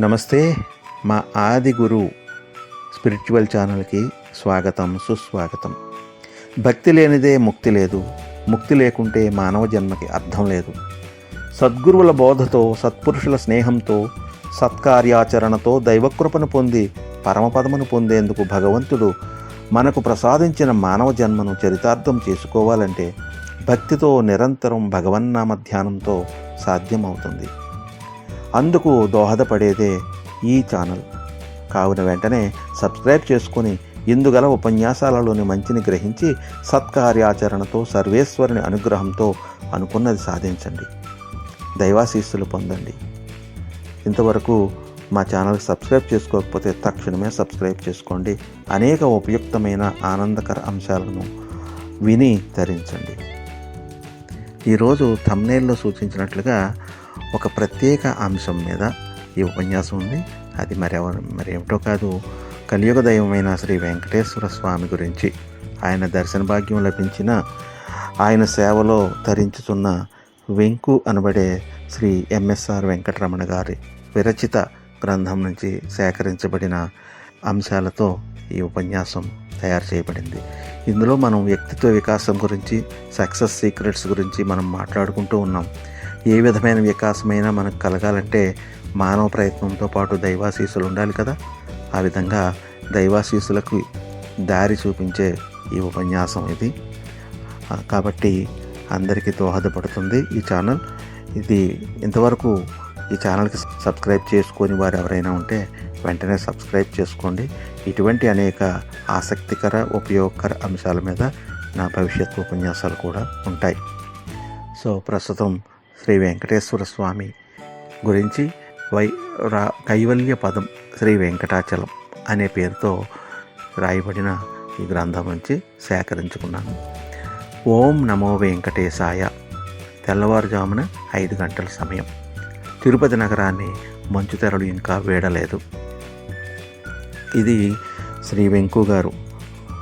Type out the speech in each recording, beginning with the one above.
నమస్తే మా ఆది గురు స్పిరిచువల్ ఛానల్కి స్వాగతం సుస్వాగతం. భక్తి లేనిదే ముక్తి లేదు. ముక్తి లేకుంటే మానవ జన్మకి అర్థం లేదు. సద్గురువుల బోధతో సత్పురుషుల స్నేహంతో సత్కార్యాచరణతో దైవకృపను పొంది పరమపదమును పొందేందుకు భగవంతుడు మనకు ప్రసాదించిన మానవ జన్మను చరితార్థం చేసుకోవాలంటే భక్తితో నిరంతరం భగవన్నామ ధ్యానంతో సాధ్యమవుతుంది. అందుకు దోహదపడేదే ఈ ఛానల్. కావున వెంటనే సబ్స్క్రైబ్ చేసుకొని ఇందుగల ఉపన్యాసాలలోని మంచిని గ్రహించి సత్కార్యాచరణతో సర్వేశ్వరుని అనుగ్రహంతో అనుకున్నది సాధించండి. దైవాశీస్సులు పొందండి. ఇంతవరకు మా ఛానల్కి సబ్స్క్రైబ్ చేసుకోకపోతే తక్షణమే సబ్స్క్రైబ్ చేసుకోండి. అనేక ఉపయుక్తమైన ఆనందకర అంశాలను విని ధరించండి ఈరోజు తమ్నేల్లో సూచించినట్లుగా ఒక ప్రత్యేక అంశం మీద ఈ ఉపన్యాసం ఉంది. అది మరెవరు మరేమిటో కాదు. కలియుగ దైవమైన శ్రీ వెంకటేశ్వర స్వామి గురించి ఆయన దర్శన భాగ్యం లభించిన ఆయన సేవలో ధరించుతున్న వెంకు అనబడే శ్రీ ఎంఎస్ఆర్ వెంకటరమణ గారి విరచిత గ్రంథం నుంచి సేకరించబడిన అంశాలతో ఈ ఉపన్యాసం తయారు చేయబడింది. ఇందులో మనం వ్యక్తిత్వ వికాసం గురించి సక్సెస్ సీక్రెట్స్ గురించి మనం మాట్లాడుకుంటూ ఉన్నాం. ఏ విధమైన వికాసమైనా మనకు కలగాలంటే మానవ ప్రయత్నంతో పాటు దైవాశీసులు ఉండాలి కదా? ఆ విధంగా దైవాశీసులకు దారి చూపించే ఈ ఉపన్యాసం ఇది. కాబట్టి అందరికీ దోహదపడుతుంది ఈ ఛానల్. ఇది ఇంతవరకు ఈ ఛానల్కి సబ్స్క్రైబ్ చేసుకొని వారు ఎవరైనా ఉంటే వెంటనే సబ్స్క్రైబ్ చేసుకోండి. ఇటువంటి అనేక ఆసక్తికర ఉపయోగకర అంశాల మీద నా భవిష్యత్ ఉపన్యాసాలు కూడా ఉంటాయి. సో ప్రస్తుతం శ్రీ వెంకటేశ్వర స్వామి గురించి వై రా కైవల్య పదం శ్రీ వెంకటాచలం అనే పేరుతో రాయబడిన ఈ గ్రంథం నుంచి సేకరించుకున్నాను. ఓం నమో వెంకటేశాయ. తెల్లవారుజామున ఐదు గంటల సమయం. తిరుపతి నగరాన్ని మంచు తెరలు ఇంకా వేడలేదు. ఇది శ్రీ వెంకు గారు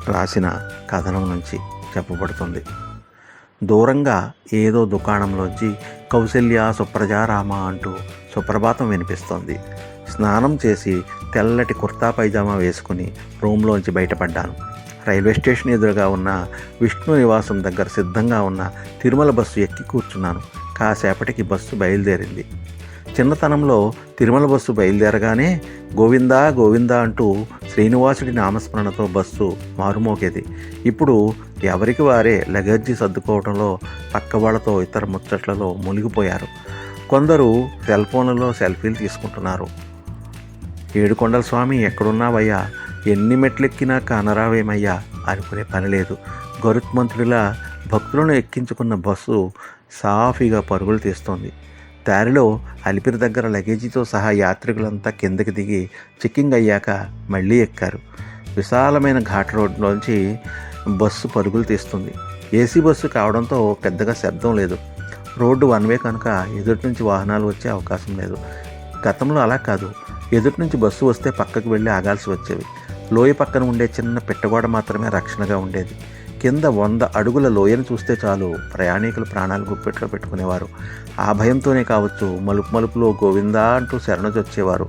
రాసిన కథనం నుంచి చెప్పబడుతుంది. దూరంగా ఏదో దుకాణంలోంచి కౌశల్య సుప్రజారామ అంటూ సుప్రభాతం వినిపిస్తోంది. స్నానం చేసి తెల్లటి కుర్తా పైజామా వేసుకుని రూమ్లోంచి బయటపడ్డాను. రైల్వే స్టేషన్ ఎదురుగా ఉన్న విష్ణు నివాసం దగ్గర సిద్ధంగా ఉన్న తిరుమల బస్సు ఎక్కి కూర్చున్నాను. కాసేపటికి బస్సు బయలుదేరింది. చిన్నతనంలో తిరుమల బస్సు బయలుదేరగానే గోవిందా గోవిందా అంటూ శ్రీనివాసుడి నామస్మరణతో బస్సు మారుమోగేది. ఇప్పుడు ఎవరికి వారే లగేజీ సర్దుకోవడంలో పక్క వాళ్ళతో ఇతర ముచ్చట్లలో మునిగిపోయారు. కొందరు సెల్ ఫోన్లలో సెల్ఫీలు తీసుకుంటున్నారు. ఏడుకొండల స్వామి ఎక్కడున్నావయ్యా? ఎన్ని మెట్లెక్కినా కానరావేమయ్యా? అనుకునే పని లేదు. గరుత్మంతుడిలా భక్తులను ఎక్కించుకున్న బస్సు సాఫీగా పరుగులు తీస్తోంది. దారిలో అలిపిరి దగ్గర లగేజీతో సహా యాత్రికులంతా కిందకి దిగి చెక్కింగ్ అయ్యాక మళ్ళీ ఎక్కారు. విశాలమైన ఘాట్ రోడ్లోంచి బస్సు పరుగులు తీస్తుంది. ఏసీ బస్సు కావడంతో పెద్దగా శబ్దం లేదు. రోడ్డు వన్ వే కనుక ఎదుటి నుంచి వాహనాలు వచ్చే అవకాశం లేదు. గతంలో అలా కాదు. ఎదుటి నుంచి బస్సు వస్తే పక్కకు వెళ్ళి ఆగాల్సి వచ్చేవి. లోయ పక్కన ఉండే చిన్న పెట్టగోడ మాత్రమే రక్షణగా ఉండేది. కింద వంద అడుగుల లోయను చూస్తే చాలు ప్రయాణికులు ప్రాణాలు గుప్పెట్లో పెట్టుకునేవారు. ఆ భయంతోనే కావచ్చు మలుపు మలుపులో గోవిందా అంటూ శరణొచ్చొచ్చేవారు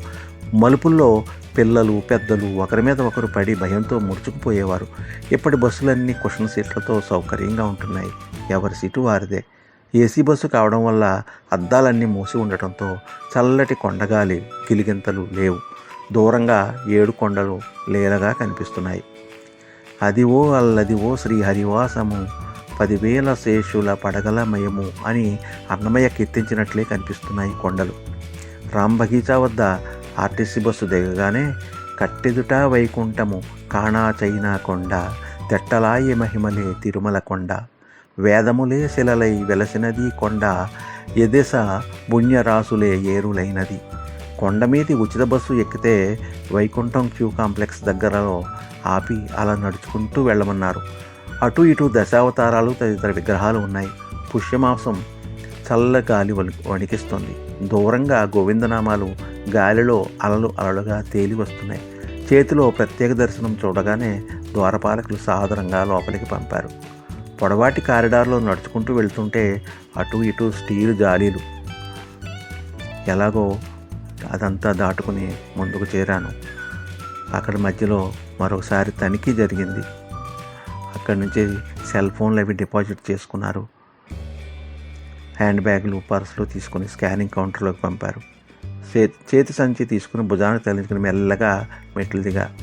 మలుపుల్లో పిల్లలు పెద్దలు ఒకరి మీద ఒకరు పడి భయంతో ముడుచుకుపోయేవారు. ఇప్పటి బస్సులన్నీ కుషన్ సీట్లతో సౌకర్యంగా ఉంటున్నాయి. ఎవరి సీటు వారిదే. ఏసీ బస్సు కావడం వల్ల అద్దాలన్నీ మూసి ఉండటంతో చల్లటి కొండగాలి గిలిగింతలు లేవు. దూరంగా ఏడు కొండలు లేలగా కనిపిస్తున్నాయి. అదివో అల్లదివో శ్రీ హరివాసము పదివేల శేషుల పడగలమయము అని అన్నమయ్య కీర్తించినట్లే కనిపిస్తున్నాయి కొండలు. రామ్ బగీచా వద్ద ఆర్టీసీ బస్సు దిగగానే కట్టెదుట వైకుంఠము కాణా చైనా కొండ తెట్టలాయి మహిమలే తిరుమల కొండ. వేదములే శిలలై వెలసినది కొండ ఎదెస పుణ్యరాసులే ఏరులైనది. కొండ మీది ఉచిత బస్సు ఎక్కితే వైకుంఠం క్యూ కాంప్లెక్స్ దగ్గరలో ఆపి అలా నడుచుకుంటూ వెళ్ళమన్నారు. అటు ఇటు దశావతారాలు తదితర విగ్రహాలు ఉన్నాయి. పుష్యమాంసం చల్ల గాలి వణి వణికిస్తుంది. దూరంగా గోవిందనామాలు గాలిలో అలలు అలలుగా తేలి వస్తున్నాయి. చేతిలో ప్రత్యేక దర్శనం చూడగానే ద్వారపాలకులు సాదరంగా లోపలికి పంపారు. పొడవాటి కారిడార్లో నడుచుకుంటూ వెళ్తుంటే అటు ఇటు స్టీల్ జాలీలు. ఎలాగో అదంతా దాటుకుని ముందుకు చేరాను. అక్కడ మధ్యలో మరొకసారి తనిఖీ జరిగింది. అక్కడి నుంచి సెల్ ఫోన్లు అవి డిపాజిట్ చేసుకున్నారు. హ్యాండ్ బ్యాగులు పర్సులు తీసుకుని స్కానింగ్ కౌంటర్లోకి పంపారు. చే- చేతి సంచి తీసుకుని భుజానికి తగిలించుకుని మెల్లగా మెట్లు దిగా.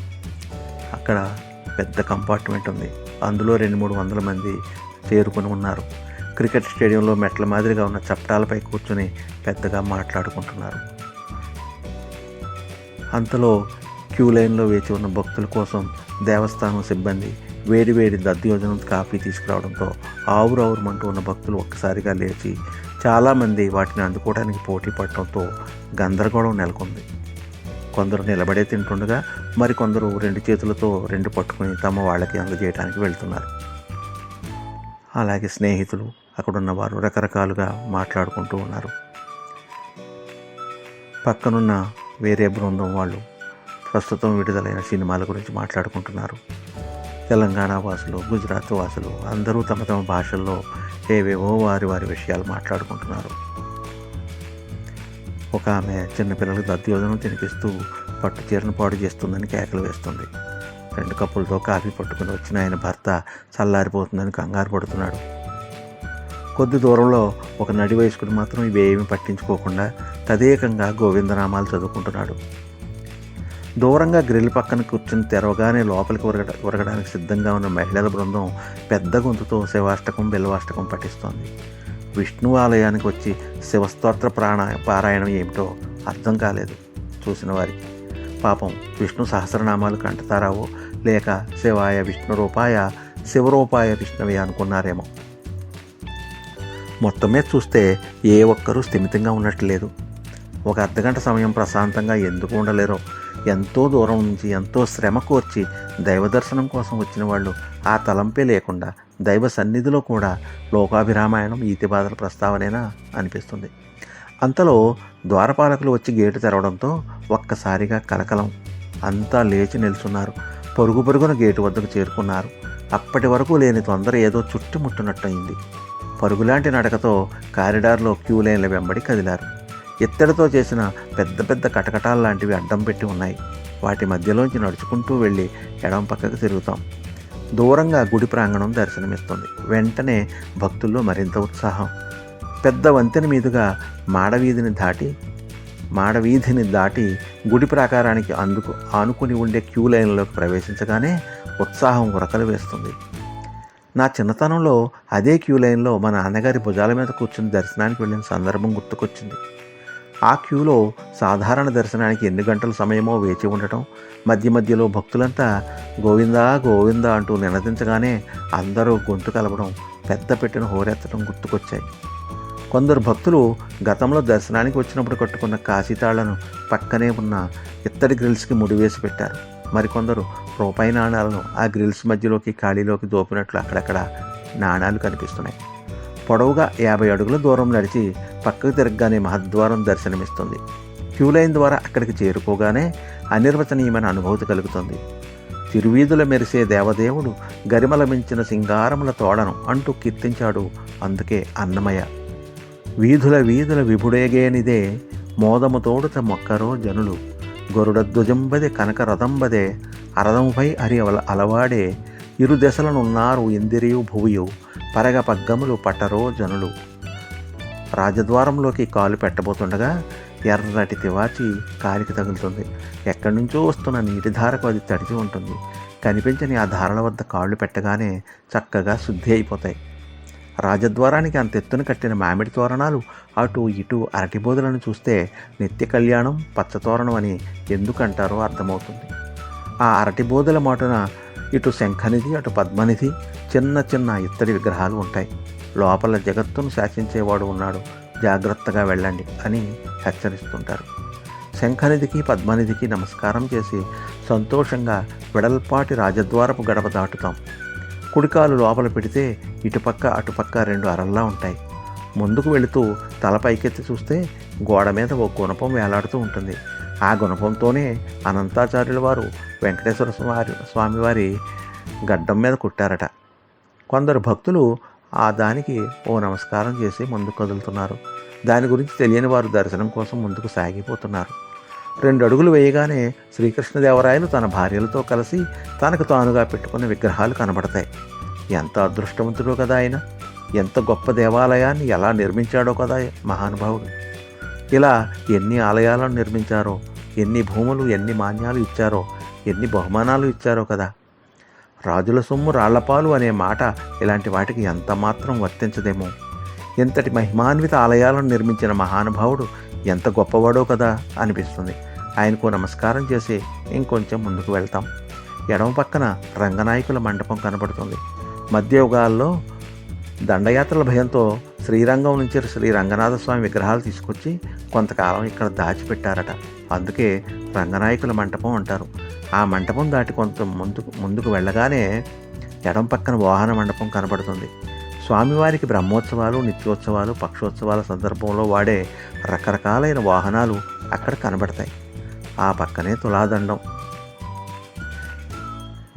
అక్కడ పెద్ద కంపార్ట్మెంట్ ఉంది. అందులో రెండు మూడు వందల మంది చేరుకుని ఉన్నారు. క్రికెట్ స్టేడియంలో మెట్ల మాదిరిగా ఉన్న చప్టాలపై కూర్చొని పెద్దగా మాట్లాడుకుంటున్నారు. అంతలో క్యూ లైన్లో వేచి ఉన్న భక్తుల కోసం దేవస్థానం సిబ్బంది వేడి వేడి దద్దయోజనం కాఫీ తీసుకురావడంతో ఆవురావురమంటూ ఉన్న భక్తులు ఒక్కసారిగా లేచి చాలామంది వాటిని అందుకోవడానికి పోటీ పడటంతో గందరగోళం నెలకొంది. కొందరు నిలబడే తింటుండగా మరికొందరు రెండు చేతులతో రెండు పట్టుకుని తమ వాళ్ళకి అందజేయడానికి వెళ్తున్నారు. అలాగే స్నేహితులు అక్కడున్న వారు రకరకాలుగా మాట్లాడుకుంటూ ఉన్నారు. పక్కనున్న వేరే బృందం వాళ్ళు ప్రస్తుతం విడుదలైన సినిమాల గురించి మాట్లాడుకుంటున్నారు. తెలంగాణ వాసులు గుజరాత్ వాసులు అందరూ తమ తమ భాషల్లో ఏవేవో వారి వారి విషయాలు మాట్లాడుకుంటున్నారు. ఒక ఆమె చిన్నపిల్లలకు దద్యోజనం తినిపిస్తూ పట్టు చీరను పాడు చేస్తుందని కేకలు వేస్తుంది. రెండు కప్పులతో కాఫీ పట్టుకుని వచ్చిన ఆయన భర్త చల్లారిపోతుందని కంగారు పడుతున్నాడు. కొద్ది దూరంలో ఒక నడి వయస్కుడు మాత్రం ఇవేమీ పట్టించుకోకుండా తదేకంగా గోవిందనామాలు చదువుకుంటున్నాడు. దూరంగా గ్రిల్ పక్కన కూర్చుని తెరవగానే లోపలికి ఉరగ ఉరగడానికి సిద్ధంగా ఉన్న మహిళల బృందం పెద్ద గొంతుతో శివాష్టకం బిల్వాష్టకం పఠిస్తోంది. విష్ణు ఆలయానికి వచ్చి శివస్తోత్ర ప్రాణ పారాయణం ఏమిటో అర్థం కాలేదు చూసిన వారికి పాపం విష్ణు సహస్రనామాలు కంటతారావో లేక శివాయ విష్ణు రూపాయ శివరూపాయ విష్ణువి అనుకున్నారేమో. మొత్తం మీద చూస్తే ఏ ఒక్కరూ స్థిమితంగా ఉన్నట్లేదు ఒక అర్ధగంట సమయం ప్రశాంతంగా ఎందుకు ఉండలేరో ఎంతో దూరం నుంచి ఎంతో శ్రమ కోర్చి దైవ దర్శనం కోసం వచ్చిన వాళ్ళు ఆ తలంపే లేకుండా దైవ సన్నిధిలో కూడా లోకాభిరామాయణం ఈతిబాధల ప్రస్తావనేనా అనిపిస్తుంది. అంతలో ద్వారపాలకులు వచ్చి గేటు తెరవడంతో ఒక్కసారిగా కలకలం. అంతా లేచి నిల్చున్నారు. పొరుగు పొరుగున గేటు వద్దకు చేరుకున్నారు. అప్పటి వరకు లేని తొందర ఏదో చుట్టుముట్టునట్టయింది పరుగులాంటి నడకతో కారిడార్లో క్యూ లైన్ల వెంబడి కదిలారు. ఇత్తడితో చేసిన పెద్ద పెద్ద కటకటాలు లాంటివి అడ్డం పెట్టి ఉన్నాయి. వాటి మధ్యలోంచి నడుచుకుంటూ వెళ్ళి ఎడం పక్కకు తిరుగుతాం. దూరంగా గుడి ప్రాంగణం దర్శనమిస్తుంది. వెంటనే భక్తుల్లో మరింత ఉత్సాహం. పెద్ద వంతెన మీదుగా మాడవీధిని దాటి మాడవీధిని దాటి గుడి ప్రాకారానికి అందుకు ఆనుకుని ఉండే క్యూ లైన్లోకి ప్రవేశించగానే ఉత్సాహం ఉరకలు వేస్తుంది. నా చిన్నతనంలో అదే క్యూ లైన్లో మా నాన్నగారి భుజాల మీద కూర్చుని దర్శనానికి వెళ్ళిన సందర్భం గుర్తుకొచ్చింది. ఆ క్యూలో సాధారణ దర్శనానికి ఎన్ని గంటల సమయమో వేచి ఉండటం మధ్య మధ్యలో భక్తులంతా గోవిందా గోవిందా అంటూ నినదించగానే అందరూ గొంతు కలపడం పెద్ద పెట్టిన హోరెత్తడం గుర్తుకొచ్చాయి. కొందరు భక్తులు గతంలో దర్శనానికి వచ్చినప్పుడు కట్టుకున్న కాశీతాళ్ళను పక్కనే ఉన్న ఇత్తడి గ్రిల్స్కి ముడివేసి పెట్టారు. మరికొందరు రూపాయి నాణాలను ఆ గ్రిల్స్ మధ్యలోకి ఖాళీలోకి దోపినట్లు అక్కడక్కడ నాణాలు కనిపిస్తున్నాయి. పొడవుగా యాభై అడుగుల దూరం నడిచి పక్కకు తిరగగానే మహద్వారం దర్శనమిస్తుంది. క్యూ లైన్ ద్వారా అక్కడికి చేరుకోగానే అనిర్వచనీయమైన అనుభూతి కలుగుతుంది. తిరువీధుల మెరిసే దేవదేవుడు గరిమల మించిన సింగారముల తోడను అంటూ కీర్తించాడు అందుకే అన్నమయ్య. వీధుల వీధుల విభుడేగేనిదే మోదముతోడుత మొక్కరో జనులు. గరుడధ్వజంబదే కనకరథంబదే కనక రథంబదే హరి అల అలవాడే ఇరు దశలనున్నారు ఇందిరియు భువియు పరగ పగ్గములు పట్టరో జనులు. రాజద్వారంలోకి కాలు పెట్టబోతుండగా ఎర్రటి తివాచి కాలికి తగులుతుంది. ఎక్కడి నుంచో వస్తున్న నీటి ధారకు అది తడిచి ఉంటుంది. కనిపించని ఆ ధారల వద్ద కాళ్ళు పెట్టగానే చక్కగా శుద్ధి అయిపోతాయి. రాజద్వారానికి అంత ఎత్తున కట్టిన మామిడి తోరణాలు అటు ఇటు అరటి బోధలను చూస్తే నిత్య కళ్యాణం పచ్చతోరణం అని ఎందుకంటారో అర్థమవుతుంది. ఆ అరటి బోధల మాటున ఇటు శంఖనిధి అటు పద్మనిధి చిన్న చిన్న ఇత్తడి విగ్రహాలు ఉంటాయి. లోపల జగత్తును శాసించేవాడు ఉన్నాడు. జాగ్రత్తగా వెళ్ళండి అని హెచ్చరిస్తుంటారు. శంఖనిధికి పద్మనిధికి నమస్కారం చేసి సంతోషంగా వెడల్పాటి రాజద్వారపు గడప దాటుతాం. కుడికాలు లోపల పెడితే ఇటుపక్క అటుపక్క రెండు అరల్లా ఉంటాయి. ముందుకు వెళుతూ తల పైకెత్తి చూస్తే గోడ మీద ఓ గుణపం వేలాడుతూ ఉంటుంది. ఆ గుణపంతోనే అనంతాచార్యుల వారు వెంకటేశ్వర స్వామి స్వామివారి గడ్డం మీద కుట్టారట. కొందరు భక్తులు ఆ దానికి ఓ నమస్కారం చేసి ముందుకు కదులుతున్నారు. దాని గురించి తెలియని వారు దర్శనం కోసం ముందుకు సాగిపోతున్నారు. రెండు అడుగులు వేయగానే శ్రీకృష్ణదేవరాయలు తన భార్యలతో కలిసి తనకు తానుగా పెట్టుకున్న విగ్రహాలు కనబడతాయి. ఎంత అదృష్టవంతుడో కదా ఆయన. ఎంత గొప్ప దేవాలయాన్ని ఎలా నిర్మించాడో కదా మహానుభావుడు. ఇలా ఎన్ని ఆలయాలను నిర్మించారో ఎన్ని భూములు ఎన్ని మాన్యాలు ఇచ్చారో ఎన్ని బహుమానాలు ఇచ్చారో కదా. రాజుల సొమ్ము రాళ్ళపాలు అనే మాట ఇలాంటి వాటికి ఎంత మాత్రం వర్తించదేమో. ఎంతటి మహిమాన్విత ఆలయాలను నిర్మించిన మహానుభావుడు ఎంత గొప్పవాడో కదా అనిపిస్తుంది. ఆయనకు నమస్కారం చేసి ఇంకొంచెం ముందుకు వెళ్తాం. ఎడమ పక్కన రంగనాయకుల మండపం కనబడుతుంది. మధ్యయుగాల్లో దండయాత్రల భయంతో శ్రీరంగం నుంచి శ్రీ రంగనాథ స్వామి విగ్రహాలు తీసుకొచ్చి కొంతకాలం ఇక్కడ దాచిపెట్టారట. అందుకే రంగనాయకుల మంటపం అంటారు. ఆ మంటపం దాటి కొంత ముందుకు ముందుకు వెళ్ళగానే ఎడం పక్కన వాహన మండపం కనబడుతుంది. స్వామివారికి బ్రహ్మోత్సవాలు నిత్యోత్సవాలు పక్షోత్సవాల సందర్భంలో వాడే రకరకాలైన వాహనాలు అక్కడ కనబడతాయి. ఆ పక్కనే తులాదండం.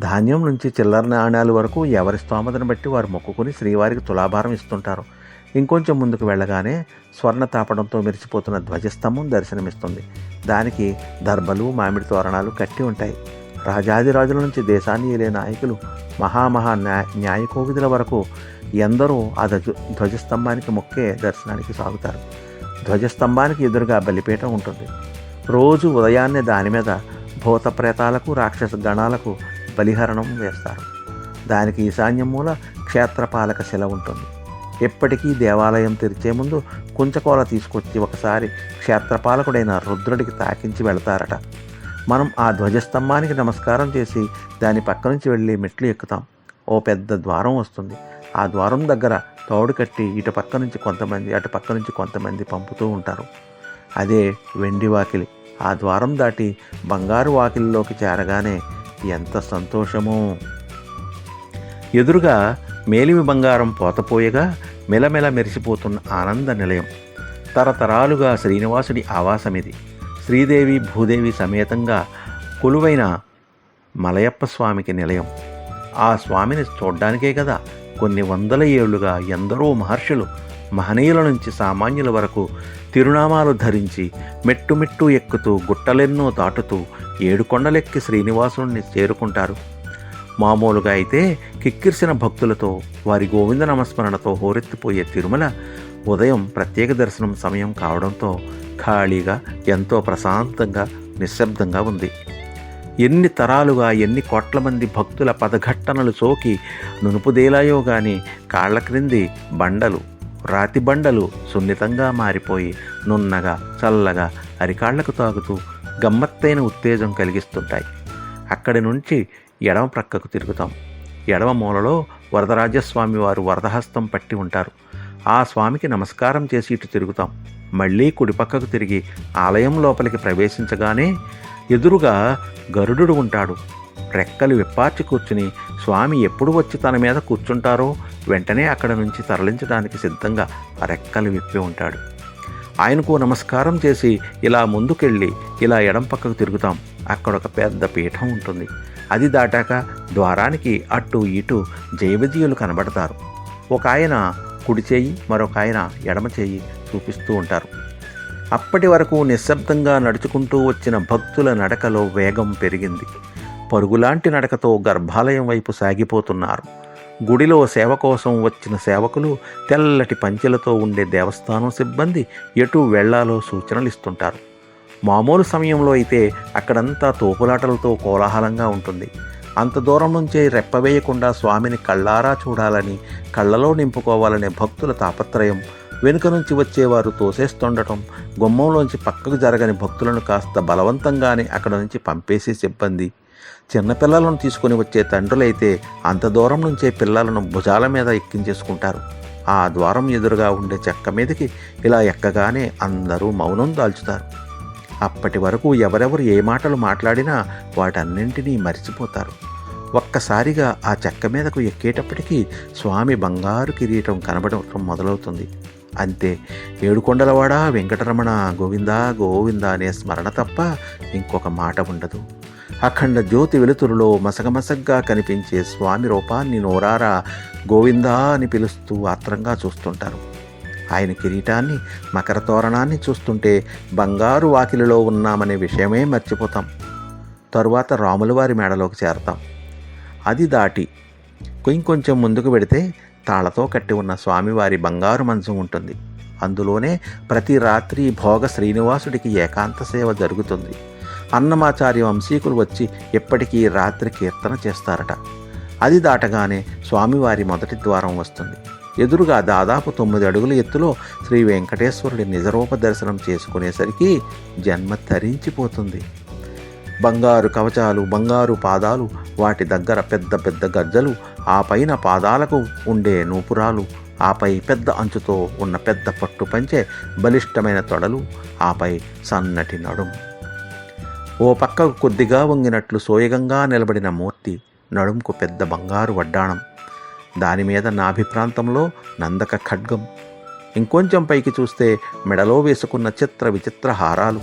ధాన్యం నుంచి చిల్లర నాణ్యాల వరకు ఎవరి స్తోమతను బట్టి వారు మొక్కుకుని శ్రీవారికి తులాభారం ఇస్తుంటారు. ఇంకొంచెం ముందుకు వెళ్ళగానే స్వర్ణ తాపడంతో మెరిసిపోతున్న ధ్వజస్తంభం దర్శనమిస్తుంది. దానికి దర్భలు మామిడి తోరణాలు కట్టి ఉంటాయి. రాజాదిరాజుల నుంచి దేశాన్ని ఏలే నాయకులు మహామహా న్యాయ న్యాయకోవిధుల వరకు ఎందరో ఆ ధ్వజ ధ్వజస్తంభానికి మొక్కే దర్శనానికి సాగుతారు. ధ్వజస్తంభానికి ఎదురుగా బలిపీఠం ఉంటుంది. రోజు ఉదయాన్నే దాని మీద భూత ప్రేతాలకు రాక్షస గణాలకు బలిహరణం వేస్తారు. దానికి ఈశాన్యం మూల క్షేత్రపాలక శిల ఉంటుంది. ఎప్పటికీ దేవాలయం తెరిచే ముందు కుంచకోల తీసుకొచ్చి ఒకసారి క్షేత్రపాలకుడైన రుద్రుడికి తాకించి వెళతారట. మనం ఆ ధ్వజస్తంభానికి నమస్కారం చేసి దాని పక్క నుంచి వెళ్ళి మెట్లు ఎక్కుతాం. ఓ పెద్ద ద్వారం వస్తుంది. ఆ ద్వారం దగ్గర తోడు కట్టి ఇటు పక్క నుంచి కొంతమంది అటు పక్క నుంచి కొంతమంది పంపుతూ ఉంటారు. అదే వెండి వాకిలి. ఆ ద్వారం దాటి బంగారు వాకిల్లోకి చేరగానే ఎంత సంతోషమో. ఎదురుగా మేలిమి బంగారం పోతపోయగా మెలమెల మెరిసిపోతున్న ఆనంద నిలయం. తరతరాలుగా శ్రీనివాసుడి ఆవాసమిది. శ్రీదేవి భూదేవి సమేతంగా కొలువైన మలయప్ప స్వామికి నిలయం. ఆ స్వామిని చూడ్డానికే కదా కొన్ని వందల ఏళ్ళుగా ఎందరో మహర్షులు మహనీయుల నుంచి సామాన్యుల వరకు తిరునామాలు ధరించి మెట్టుమెట్టు ఎక్కుతూ గుట్టలెన్నో దాటుతూ ఏడు కొండలెక్కి శ్రీనివాసుని చేరుకుంటారు. మామూలుగా అయితే కిక్కిర్సిన భక్తులతో వారి గోవింద నమస్మరణతో హోరెత్తిపోయే తిరుమల ఉదయం ప్రత్యేక దర్శనం సమయం కావడంతో ఖాళీగా ఎంతో ప్రశాంతంగా నిశ్శబ్దంగా ఉంది. ఎన్ని తరాలుగా ఎన్ని కోట్ల మంది భక్తుల పదఘట్టనలు సోకి నునుపుదేలాయో గాని కాళ్ళ క్రింది బండలు రాతి బండలు సున్నితంగా మారిపోయి నున్నగా చల్లగా అరికాళ్ళకు తాగుతూ గమ్మత్తైన ఉత్తేజం కలిగిస్తుంటాయి. అక్కడి నుంచి ఎడమ ప్రక్కకు తిరుగుతాం. ఎడమ మూలలో వరదరాజస్వామి వారు వరదహస్తం పట్టి ఉంటారు. ఆ స్వామికి నమస్కారం చేసి ఇటు తిరుగుతాం. మళ్ళీ కుడిపక్కకు తిరిగి ఆలయం లోపలికి ప్రవేశించగానే ఎదురుగా గరుడు ఉంటాడు. రెక్కలు విప్పార్చి కూర్చుని స్వామి ఎప్పుడు వచ్చి తన మీద కూర్చుంటారో వెంటనే అక్కడ నుంచి తరలించడానికి సిద్ధంగా రెక్కలు విప్పి ఉంటాడు. ఆయనకు నమస్కారం చేసి ఇలా ముందుకెళ్ళి ఇలా ఎడం పక్కకు తిరుగుతాం. అక్కడ ఒక పెద్ద పీఠం ఉంటుంది. అది దాటాక ద్వారానికి అటు ఇటు జైవజీయులు కనబడతారు. ఒక ఆయన కుడి చేయి మరొక ఆయన ఎడమ చేయి చూపిస్తూ ఉంటారు. అప్పటి వరకు నిశ్శబ్దంగా నడుచుకుంటూ వచ్చిన భక్తుల నడకలో వేగం పెరిగింది. పరుగులాంటి నడకతో గర్భాలయం వైపు సాగిపోతున్నారు. గుడిలో సేవ కోసం వచ్చిన సేవకులు తెల్లటి పంచెలతో ఉండే దేవస్థానం సిబ్బంది ఎటు వెళ్ళాలో సూచనలు ఇస్తుంటారు మామూలు సమయంలో అయితే అక్కడంతా తోపులాటలతో కోలాహలంగా ఉంటుంది. అంత దూరం నుంచే రెప్పవేయకుండా స్వామిని కళ్ళారా చూడాలని కళ్ళలో నింపుకోవాలనే భక్తుల తాపత్రయం వెనుక నుంచి వచ్చేవారు తోసేస్తుండటం గుమ్మంలోంచి పక్కకు జరగని భక్తులను కాస్త బలవంతంగానే అక్కడ నుంచి పంపేసే సిబ్బంది చిన్నపిల్లలను తీసుకొని వచ్చే తండ్రులైతే అంత దూరం నుంచే పిల్లలను భుజాల మీద ఎక్కించేసుకుంటారు. ఆ ద్వారం ఎదురుగా ఉండే చెక్క మీదకి ఇలా ఎక్కగానే అందరూ మౌనం దాల్చుతారు. అప్పటి వరకు ఎవరెవరు ఏ మాటలు మాట్లాడినా వాటన్నింటినీ మరిచిపోతారు. ఒక్కసారిగా ఆ చెక్క మీదకు ఎక్కేటప్పటికీ స్వామి బంగారు కిరీటం కనబడటం మొదలవుతుంది. అంతే ఏడుకొండలవాడ వెంకటరమణ గోవిందా గోవిందా అనే స్మరణ తప్ప ఇంకొక మాట ఉండదు. అఖండ జ్యోతి వెలుతురులో మసగమసగ్గా కనిపించే స్వామి రూపాన్ని నోరారా గోవిందా అని పిలుస్తూ ఆత్రంగా చూస్తుంటారు. ఆయన కిరీటాన్ని మకర తోరణాన్ని చూస్తుంటే బంగారు వాకిలిలో ఉన్నామనే విషయమే మర్చిపోతాం. తరువాత రాములవారి మేడలోకి చేరతాం. అది దాటి ఇంకొంచెం ముందుకు పెడితే తాళతో కట్టి ఉన్న స్వామివారి బంగారు మంచం ఉంటుంది. అందులోనే ప్రతి రాత్రి భోగ శ్రీనివాసుడికి ఏకాంత సేవ జరుగుతుంది. అన్నమాచార్య వంశీకులు వచ్చి ఎప్పటికీ రాత్రి కీర్తన చేస్తారట. అది దాటగానే స్వామివారి మొదటి ద్వారం వస్తుంది. ఎదురుగా దాదాపు తొమ్మిది అడుగుల ఎత్తులో శ్రీ వెంకటేశ్వరుడి నిజరూప దర్శనం చేసుకునేసరికి జన్మ తరించిపోతుంది. బంగారు కవచాలు బంగారు పాదాలు వాటి దగ్గర పెద్ద పెద్ద గజ్జలు ఆ పైన పాదాలకు ఉండే నూపురాలు ఆపై పెద్ద అంచుతో ఉన్న పెద్ద పట్టు పంచే బలిష్టమైన తొడలు ఆపై సన్నటి నడుము ఓ పక్కకు కొద్దిగా వంగినట్లు సోయగంగా నిలబడిన మూర్తి నడుముకు పెద్ద బంగారు వడ్డాణం. దాని మీద నాభి ప్రాంతంలో నందక ఖడ్గం. ఇంకొంచెం పైకి చూస్తే మెడలో వేసుకున్న చిత్ర విచిత్ర హారాలు.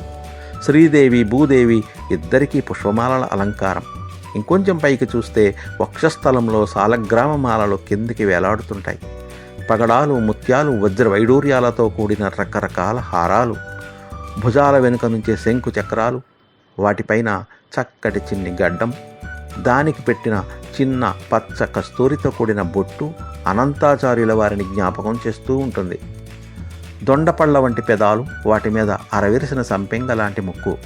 శ్రీదేవి భూదేవి ఇద్దరికీ పుష్పమాలల అలంకారం. ఇంకొంచెం పైకి చూస్తే వక్షస్థలంలో సాలగ్రామ మాలలు కిందికి వేలాడుతుంటాయి. పగడాలు ముత్యాలు వజ్ర వైడూర్యాలతో కూడిన రకరకాల హారాలు. భుజాల వెనుక నుంచే శంకు చక్రాలు. వాటిపైన చక్కటి చిన్ని గడ్డం దానికి పెట్టిన చిన్న పచ్చ కస్తూరితో కూడిన బొట్టు అనంతాచార్యుల వారిని జ్ఞాపకం చేస్తూ ఉంటుంది. దొండపళ్ళ వంటి పెదాలు వాటి మీద అరవిరిసిన సంపెంగ లాంటి ముక్కు.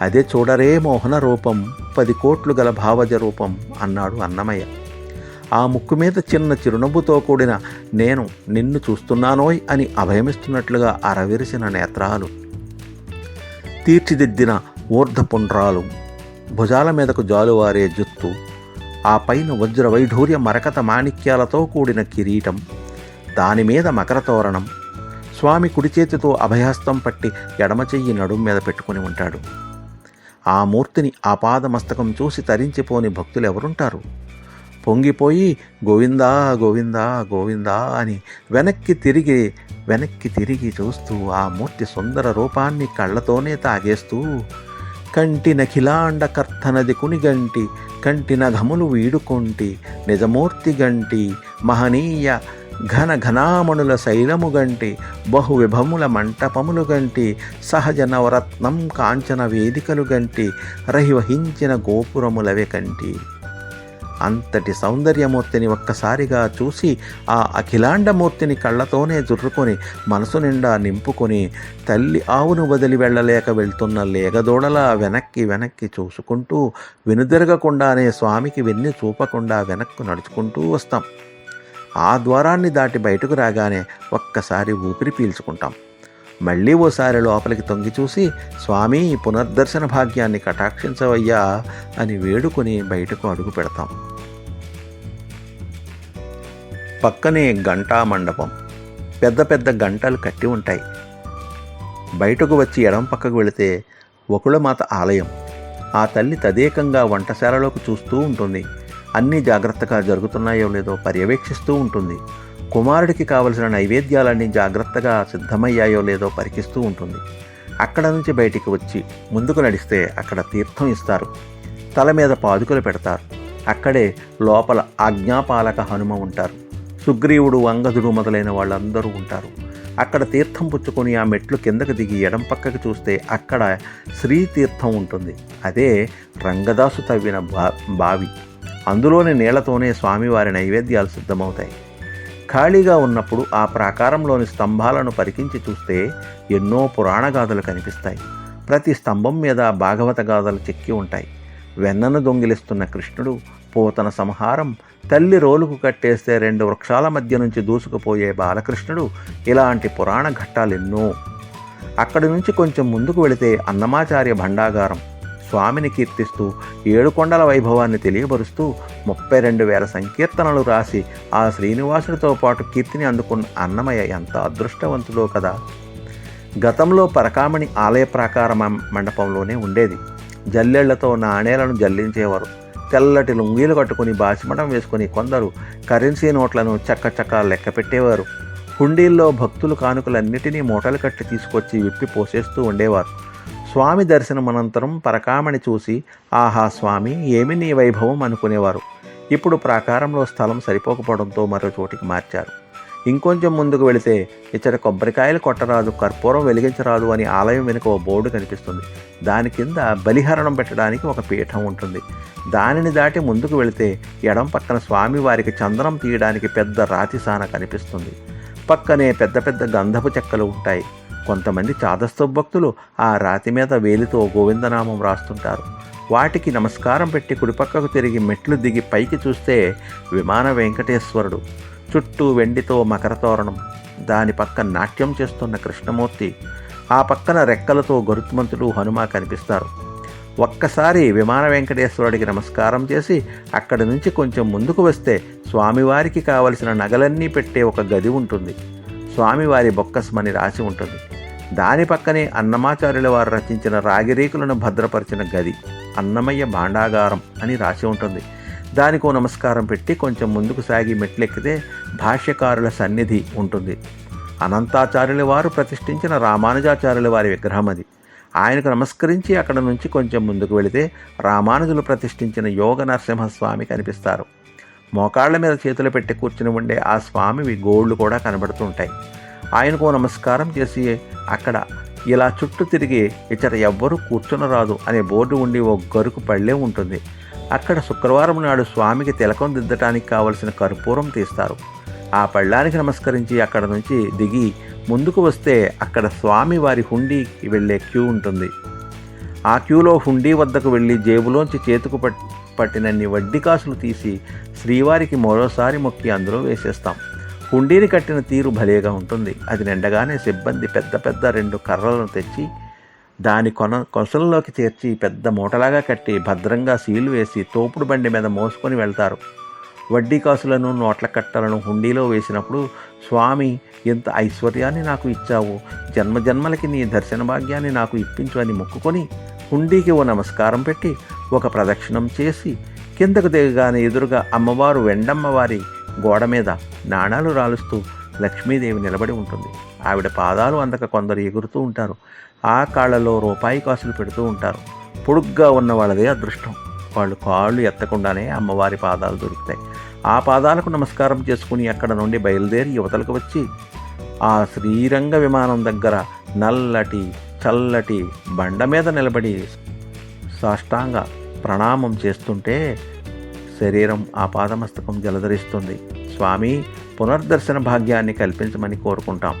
అదే చూడరే మోహన రూపం పది కోట్లు గల భావజ రూపం అన్నాడు అన్నమయ్య. ఆ ముక్కు మీద చిన్న చిరునవ్వుతో కూడిన నేను నిన్ను చూస్తున్నానోయ్ అని అభయమిస్తున్నట్లుగా అరవిరిసిన నేత్రాలు. తీర్చిదిద్దిన ఊర్ధపుండ్రాలు. భుజాల మీదకు జాలువారే జుత్తు. ఆ పైన వజ్ర వైఢూర్య మరకత మాణిక్యాలతో కూడిన కిరీటం. దాని మీద మకర తోరణం. స్వామి కుడి చేతితో అభయహస్తం పట్టి ఎడమ చెయ్యి నడుం మీద పెట్టుకుని ఉంటాడు. ఆ మూర్తిని ఆపాదమస్తకం చూసి తరించిపోని భక్తులు ఎవరుంటారు పొంగిపోయి గోవిందా గోవిందా గోవిందా అని వెనక్కి తిరిగి వెనక్కి తిరిగి చూస్తూ ఆ మూర్తి సుందర రూపాన్ని కళ్ళతోనే తాగేస్తూ కంటిన నఖిలాండ కర్తనది కునిగంటి కంటిన ఘములు వీడుకొంటి నిజమూర్తి గంటి మహనీయ ఘన ఘనామణుల శైలము గంటి బహు విభముల మంటపములు గంటి సహజ నవరత్నం కాంచన వేదికలు గంటి రహివహించిన గోపురములవే కంటి. అంతటి సౌందర్యమూర్తిని ఒక్కసారిగా చూసి ఆ అఖిలాండమూర్తిని కళ్ళతోనే జుర్రుకొని మనసు నిండా నింపుకొని తల్లి ఆవును వదిలి వెళ్ళలేక వెళ్తున్న లేగదూడల వెనక్కి వెనక్కి చూసుకుంటూ వెనుదిరగకుండానే స్వామికి వెన్ను చూపకుండా వెనక్కు నడుచుకుంటూ వస్తాం. ఆ ద్వారాన్ని దాటి బయటకు రాగానే ఒక్కసారి ఊపిరి పీల్చుకుంటాం. మళ్ళీ ఓసారి లోపలికి తొంగి చూసి స్వామి పునర్దర్శన భాగ్యాన్ని కటాక్షించవయ్యా అని వేడుకొని బయటకు అడుగు పెడతాం. పక్కనే గంటా మండపం. పెద్ద పెద్ద గంటలు కట్టి ఉంటాయి. బయటకు వచ్చి ఎడం పక్కకు వెళితే ఒకళమాత ఆలయం. ఆ తల్లి తదేకంగా వంటశాలలోకి చూస్తూ ఉంటుంది. అన్నీ జాగ్రత్తగా జరుగుతున్నాయో లేదో పర్యవేక్షిస్తూ ఉంటుంది. కుమారుడికి కావలసిన నైవేద్యాలన్నీ జాగ్రత్తగా సిద్ధమయ్యాయో లేదో పరికిస్తూ ఉంటుంది. అక్కడ నుంచి బయటికి వచ్చి ముందుకు నడిస్తే అక్కడ తీర్థం ఇస్తారు. తల మీద పాదుకలు పెడతారు. అక్కడే లోపల ఆజ్ఞాపాలక హనుమ ఉంటారు. సుగ్రీవుడు అంగదుడు మొదలైన వాళ్ళందరూ ఉంటారు. అక్కడ తీర్థం పుచ్చుకొని ఆ మెట్లు కిందకు దిగి ఎడం పక్కకు చూస్తే అక్కడ శ్రీతీర్థం ఉంటుంది. అదే రంగదాసు తవ్విన బా బావి. అందులోని నీళ్ళతోనే స్వామివారి నైవేద్యాలు సిద్ధమవుతాయి. ఖాళీగా ఉన్నప్పుడు ఆ ప్రాకారంలోని స్తంభాలను పరికించి చూస్తే ఎన్నో పురాణ గాథలు కనిపిస్తాయి. ప్రతి స్తంభం మీద భాగవత గాథలు చెక్కి ఉంటాయి. వెన్నను దొంగిలిస్తున్న కృష్ణుడు పోతన సంహారం తల్లి రోలుకు కట్టేస్తే రెండు వృక్షాల మధ్య నుంచి దూసుకుపోయే బాలకృష్ణుడు ఇలాంటి పురాణ ఘట్టాలెన్నో. అక్కడి నుంచి కొంచెం ముందుకు వెళితే అన్నమాచార్య భండాగారం స్వామిని కీర్తిస్తూ ఏడుకొండల వైభవాన్ని తెలియబరుస్తూ ముప్పై రెండు వేల సంకీర్తనలు రాసి ఆ శ్రీనివాసుడితో పాటు కీర్తిని అందుకున్న అన్నమయ్య ఎంత అదృష్టవంతుడో కదా. గతంలో పరకామణి ఆలయ ప్రాకార మండపంలోనే ఉండేది. జల్లెళ్ళతో నాణేలను జల్లించేవారు. తెల్లటి లుంగీలు కట్టుకుని బాసిమఠం వేసుకుని కొందరు కరెన్సీ నోట్లను చక్క చక్క లెక్క పెట్టేవారు. హుండీల్లో భక్తులు కానుకలన్నిటినీ మూటలు కట్టి తీసుకొచ్చి విప్పి పోసేస్తూ ఉండేవారు. స్వామి దర్శనం అనంతరం పరకామణి చూసి ఆహా స్వామి ఏమి నీ వైభవం? అనుకునేవారు. ఇప్పుడు ప్రాకారంలో స్థలం సరిపోకపోవడంతో మరో చోటికి మార్చారు. ఇంకొంచెం ముందుకు వెళితే ఇచ్చట కొబ్బరికాయలు కొట్టరాదు కర్పూరం వెలిగించరాదు అని ఆలయం వెనుక ఓ బోర్డు కనిపిస్తుంది. దాని కింద బలిహరణం పెట్టడానికి ఒక పీఠం ఉంటుంది. దానిని దాటి ముందుకు వెళితే ఎడం పక్కన స్వామివారికి చందనం తీయడానికి పెద్ద రాతి సాన కనిపిస్తుంది. పక్కనే పెద్ద పెద్ద గంధపు చెక్కలు ఉంటాయి. కొంతమంది చాదస్త భక్తులు ఆ రాతి మీద వేలితో గోవిందనామం రాస్తుంటారు. వాటికి నమస్కారం పెట్టి కుడిపక్కకు తిరిగి మెట్లు దిగి పైకి చూస్తే విమాన వెంకటేశ్వరుడు. చుట్టూ వెండితో మకర తోరణం. దాని పక్క నాట్యం చేస్తున్న కృష్ణమూర్తి. ఆ పక్కన రెక్కలతో గరుత్మంతుడు హనుమ కనిపిస్తారు. ఒక్కసారి విమాన వెంకటేశ్వరుడికి నమస్కారం చేసి అక్కడి నుంచి కొంచెం ముందుకు వస్తే స్వామివారికి కావలసిన నగలన్నీ పెట్టే ఒక గది ఉంటుంది. స్వామివారి బొక్కస్మని రాసి ఉంటుంది. దాని పక్కనే అన్నమాచార్యుల వారు రచించిన రాగిరేకులను భద్రపరిచిన గది అన్నమయ్య భాండాగారం అని రాసి ఉంటుంది. దానికో నమస్కారం పెట్టి కొంచెం ముందుకు సాగి మెట్లెక్కితే భాష్యకారుల సన్నిధి ఉంటుంది. అనంతాచార్యుల వారు ప్రతిష్ఠించిన రామానుజాచార్యుల వారి విగ్రహం అది. ఆయనకు నమస్కరించి అక్కడ నుంచి కొంచెం ముందుకు వెళితే రామానుజులు ప్రతిష్ఠించిన యోగ నరసింహస్వామి కనిపిస్తారు. మోకాళ్ళ మీద చేతులు పెట్టి కూర్చుని ఉండే ఆ స్వామివి గోళ్ళు కూడా కనబడుతుంటాయి ఆయనకు నమస్కారం చేసి అక్కడ ఇలా చుట్టూ తిరిగి ఇతర ఎవ్వరూ కూర్చునరాదు అనే బోర్డు ఉండి ఓ గరుకు పళ్ళే ఉంటుంది. అక్కడ శుక్రవారం నాడు స్వామికి తిలకం దిద్దటానికి కావలసిన కర్పూరం తీస్తారు. ఆ పళ్ళానికి నమస్కరించి అక్కడ నుంచి దిగి ముందుకు వస్తే అక్కడ స్వామి వారి హుండీకి వెళ్ళే క్యూ ఉంటుంది. ఆ క్యూలో హుండీ వద్దకు వెళ్ళి జేబులోంచి చేతుకు పట్టినన్ని వడ్డీ కాసులు తీసి శ్రీవారికి మరోసారి మొక్కి అందులో వేసేస్తాం. హుండీని కట్టిన తీరు భలేగా ఉంటుంది. అది నిండగానే సిబ్బంది పెద్ద పెద్ద రెండు కర్రలను తెచ్చి దాని కొన కొసల్లోకి చేర్చి పెద్ద మూటలాగా కట్టి భద్రంగా సీలు వేసి తోపుడు బండి మీద మోసుకొని వెళ్తారు. వడ్డీ కాసులను నోట్ల కట్టలను హుండీలో వేసినప్పుడు స్వామి ఎంత ఐశ్వర్యాన్ని నాకు ఇచ్చావు. జన్మజన్మలకి నీ దర్శన భాగ్యాన్ని నాకు ఇప్పించు అని మొక్కుకొని హుండీకి ఓ నమస్కారం పెట్టి ఒక ప్రదక్షిణం చేసి కిందకు దిగగానే ఎదురుగా అమ్మవారు వెండమ్మవారి గోడ మీద నాణాలు రాలుస్తూ లక్ష్మీదేవి నిలబడి ఉంటుంది. ఆవిడ పాదాలు అందక కొందరు ఎగురుతూ ఉంటారు. ఆ కాళ్ళలో రూపాయి కాసులు పెడుతూ ఉంటారు. పొడుగ్గా ఉన్న వాళ్ళదే అదృష్టం. వాళ్ళు కాళ్ళు ఎత్తకుండానే అమ్మవారి పాదాలు దొరుకుతాయి. ఆ పాదాలకు నమస్కారం చేసుకుని అక్కడ నుండి బయలుదేరి యువతలకు వచ్చి ఆ శ్రీరంగ విమానం దగ్గర నల్లటి చల్లటి బండ మీద నిలబడి సాష్టాంగ ప్రణామం చేస్తుంటే శరీరం ఆ పాదమస్తకం జలధరిస్తుంది. స్వామి పునర్దర్శన భాగ్యాన్ని కల్పించమని కోరుకుంటాం.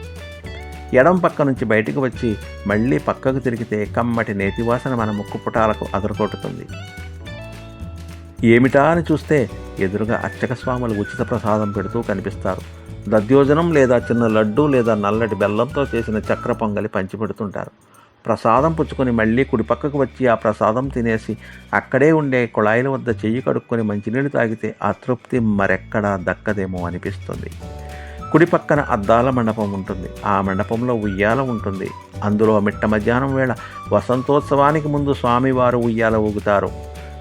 ఎడం పక్క నుంచి బయటకు వచ్చి మళ్ళీ పక్కకు తిరిగితే కమ్మటి నేతివాసన మన ముక్కు పుటాలకు అదరకొట్టుతుంది ఏమిటా అని చూస్తే ఎదురుగా అర్చక స్వాములు ఉచిత ప్రసాదం పెడుతూ కనిపిస్తారు. దద్యోజనం లేదా చిన్న లడ్డు లేదా నల్లటి బెల్లంతో చేసిన చక్ర పొంగలి పంచిపెడుతుంటారు. ప్రసాదం పుచ్చుకొని మళ్ళీ కుడిపక్కకు వచ్చి ఆ ప్రసాదం తినేసి అక్కడే ఉండే కుళాయిల వద్ద చెయ్యి కడుక్కొని మంచినీళ్ళు తాగితే ఆ తృప్తి మరెక్కడా దక్కదేమో అనిపిస్తుంది. కుడి పక్కన అద్దాల మండపం ఉంటుంది. ఆ మండపంలో ఉయ్యాల ఉంటుంది. అందులో మిట్ట మధ్యాహ్నం వేళ వసంతోత్సవానికి ముందు స్వామివారు ఉయ్యాల ఊగుతారు.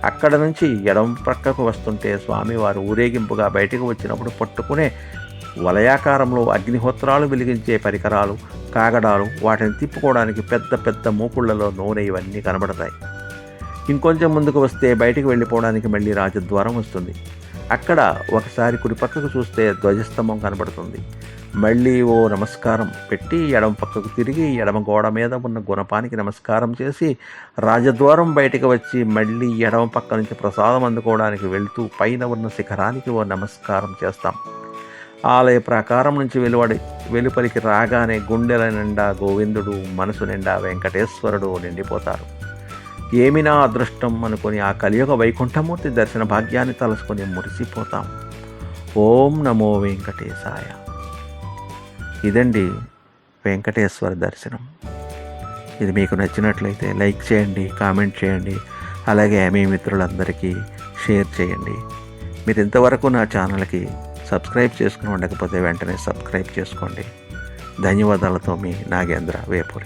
అక్కడ నుంచి ఎడం ప్రక్కకు వస్తుంటే స్వామివారు ఊరేగింపుగా బయటకు వచ్చినప్పుడు పట్టుకునే వలయాకారంలో అగ్నిహోత్రాలు వెలిగించే పరికరాలు కాగడాలు వాటిని తిప్పుకోవడానికి పెద్ద పెద్ద మూకుళ్ళలో నూనె ఇవన్నీ కనబడతాయి. ఇంకొంచెం ముందుకు వస్తే బయటికి వెళ్ళిపోవడానికి మళ్ళీ రాజద్వారం వస్తుంది. అక్కడ ఒకసారి కుడిపక్కకు చూస్తే ధ్వజస్తంభం కనబడుతుంది. మళ్ళీ ఓ నమస్కారం పెట్టి ఎడమ పక్కకు తిరిగి ఎడమ గోడ మీద ఉన్న గుణపానికి నమస్కారం చేసి రాజద్వారం బయటకు వచ్చి మళ్ళీ ఎడమ పక్క నుంచి ప్రసాదం అందుకోవడానికి వెళ్తూ పైన ఉన్న శిఖరానికి ఓ నమస్కారం చేస్తాం. ఆలయ ప్రాకారం నుంచి వెలువడి వెలుపలికి రాగానే గుండెల నిండా గోవిందుడు మనసు నిండా వెంకటేశ్వరుడు నిండిపోతారు. ఏమి నా అదృష్టం అనుకుని ఆ కలియుగ వైకుంఠమూర్తి దర్శన భాగ్యాన్ని తలుసుకొని మురిసిపోతాం. ఓం నమో వెంకటేశాయ. ఇదండి వెంకటేశ్వర దర్శనం. ఇది మీకు నచ్చినట్లయితే లైక్ చేయండి కామెంట్ చేయండి అలాగే మీ మిత్రులందరికీ షేర్ చేయండి. మీరు ఇంతవరకు నా ఛానల్కి సబ్స్క్రైబ్ చేసుకుని ఉండకపోతే వెంటనే సబ్స్క్రైబ్ చేసుకోండి. ధన్యవాదాలతో మీ నాగేంద్ర వేపూరి.